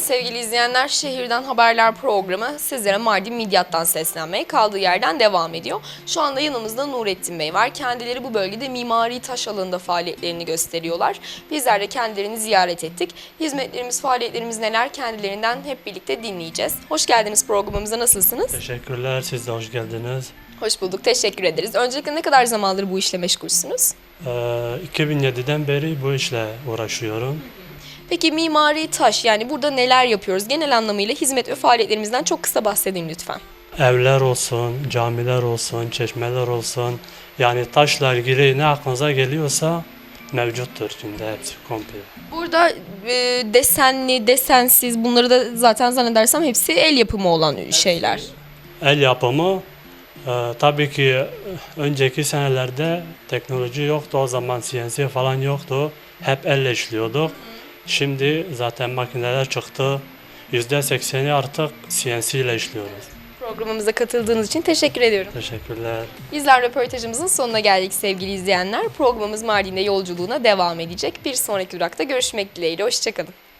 sevgili izleyenler. Şehirden Haberler programı sizlere Mardin Midyat'tan seslenmeye kaldığı yerden devam ediyor. Şu anda yanımızda Nurettin Bey var. Kendileri bu bölgede mimari taş alanında faaliyetlerini gösteriyorlar. Bizler de kendilerini ziyaret ettik. Hizmetlerimiz, faaliyetlerimiz neler kendilerinden hep birlikte dinleyeceğiz. Hoş geldiniz programımıza. Nasılsınız? Teşekkürler, siz de hoş geldiniz. Hoş bulduk. Teşekkür ederiz. Öncelikle ne kadar zamandır bu işle meşgulsünüz? Ee, 2007'den beri bu işle uğraşıyorum. Peki mimari taş yani burada neler yapıyoruz? Genel anlamıyla hizmet ve faaliyetlerimizden çok kısa bahsedin lütfen. Evler olsun, camiler olsun, çeşmeler olsun. Yani taşla ilgili ne aklınıza geliyorsa mevcuttur şimdi hepsi komple. Burada e, desenli, desensiz bunları da zaten zannedersem hepsi el yapımı olan şeyler. El yapımı e, tabii ki önceki senelerde teknoloji yoktu. O zaman CNC falan yoktu. Hep elle işliyorduk. Şimdi zaten makineler çıktı. %80'i artık CNC ile işliyoruz. Programımıza katıldığınız için teşekkür ediyorum. Teşekkürler. Bizler röportajımızın sonuna geldik sevgili izleyenler. Programımız Mardin'de yolculuğuna devam edecek. Bir sonraki durakta görüşmek dileğiyle. Hoşçakalın.